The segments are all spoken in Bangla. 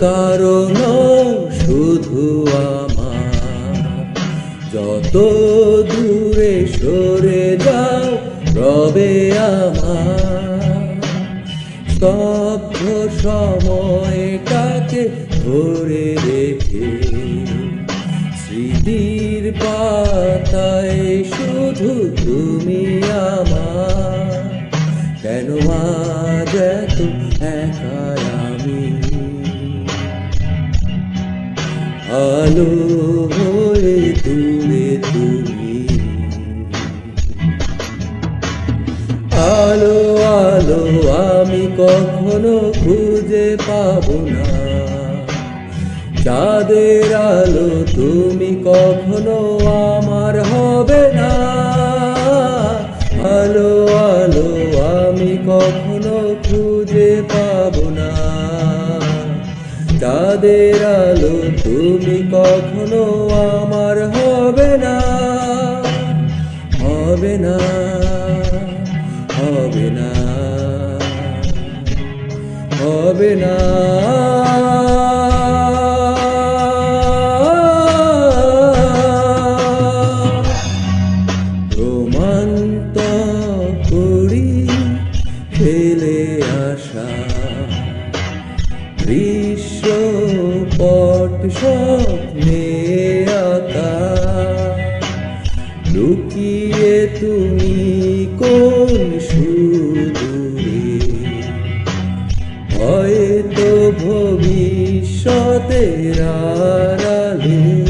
কারণ শুধু আমার। যত দূরে সরে যাও, রবে আমার। স্তব্ধ সময়টাকে ধরে রেখে স্মৃতির পাতায় শুধু তুমি আমার। কেন আজ এত একা আলো হয়ে তুমি। আলো আলো আমি কখনো খুঁজে পাবো না। চাঁদের আলো তুমি কখনো আমার হবে না। কখনো খুঁজে পাব না। তাদের আলো তুমি কখনো আমার হবে না। হবে না হবে না হবে না। স্বপ্নে আঁকা। লুকিয়ে তুমি কোন সুদূরে? হয়তো ভবিষ্যতের আড়ালে।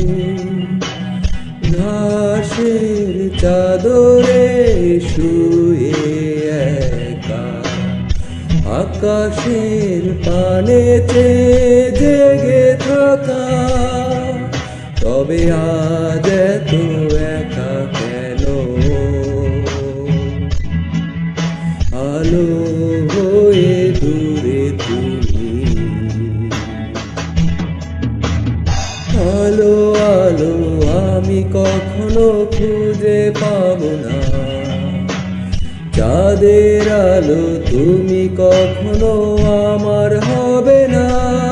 ঘাসের চাদরে শুয়ে একা। আকাশের পানে থাকা তবে আজ এত একা কেন? আলো হয়ে দূরে তুমি। আলো আলো আমি কখনো খুঁজে পাবো না। চাঁদের আলো তুমি কখনো আমার হবে না।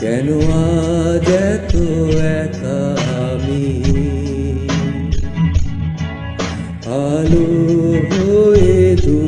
কেন আজ এত একা আমি আলো হয়ে দূরে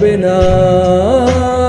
হবে না হবে না